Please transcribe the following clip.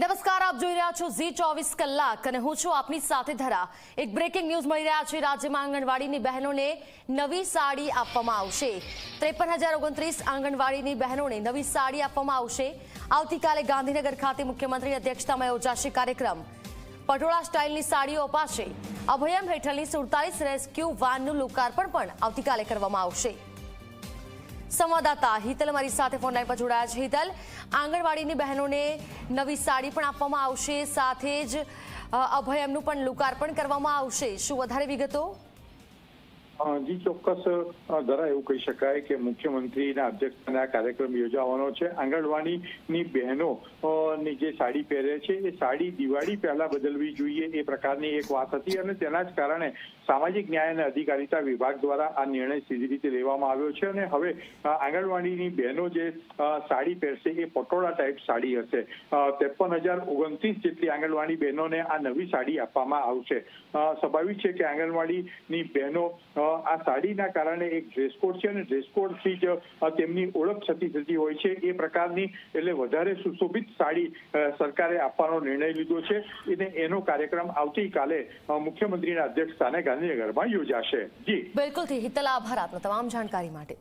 નમસ્કાર, આપ જોઈ રહ્યા છો ઝી ચોવીસ કલાક અને હું છું આપની સાથે ધરા. એક બ્રેકિંગ ન્યૂઝ મળી રહ્યા છે. રાજ્યમાં આંગણવાડીની બહેનોને નવી સાડી આપવામાં આવશે. ત્રેપન હજાર ઓગણત્રીસ આંગણવાડીની બહેનોને નવી સાડી આપવામાં આવશે. આવતીકાલે ગાંધીનગર ખાતે મુખ્યમંત્રી અધ્યક્ષતામાં યોજાશે કાર્યક્રમ. પટોળા સ્ટાઇલની સાડીઓ અપાશે. અભયમ હેઠળની સુડતાલીસ રેસ્ક્યુ વાનનું લોકાર્પણ પણ આવતીકાલે કરવામાં આવશે. સંવાદદાતા હિતલ મારી સાથે ફોન લાઈન પર જોડાયા છે. હિતલ, આંગણવાડીની બહેનોને નવી સાડી પણ આપવામાં આવશે, સાથે જ અભયમનું પણ લોકાર્પણ કરવામાં આવશે. શું વધારે વિગતો? જી ચોક્કસ દ્વારા એવું કહી શકાય કે મુખ્યમંત્રીના અધ્યક્ષસ્થાને આ કાર્યક્રમ યોજાવાનો છે. આંગણવાડીની બહેનો ની જે સાડી પહેરે છે, એ સાડી દિવાળી પહેલા બદલવી જોઈએ એ પ્રકારની એક વાત હતી અને તેના જ કારણે સામાજિક ન્યાય અને અધિકારીતા વિભાગ દ્વારા આ નિર્ણય સીધી રીતે લેવામાં આવ્યો છે અને હવે આંગણવાડીની બહેનો જે સાડી પહેરશે એ પટોળા ટાઈપ સાડી હશે. ત્રેપન હજાર ઓગણત્રીસ જેટલી આંગણવાડી બહેનોને આ નવી સાડી આપવામાં આવશે. સ્વાભાવિક છે કે આંગણવાડીની બહેનો આ સાડીના કારણે એક ડ્રેસ છે અને ડ્રેસ જ તેમની ઓળખ થતી થતી હોય છે. એ પ્રકારની એટલે વધારે સુશોભિત સાડી સરકારે આપવાનો નિર્ણય લીધો છે. અને એનો કાર્યક્રમ આવતીકાલે મુખ્યમંત્રીના અધ્યક્ષ સ્થાને ગાંધીનગરમાં યોજાશે. જી. બિલકુલથી હિતલ આભાર આપનો તમામ જાણકારી માટે.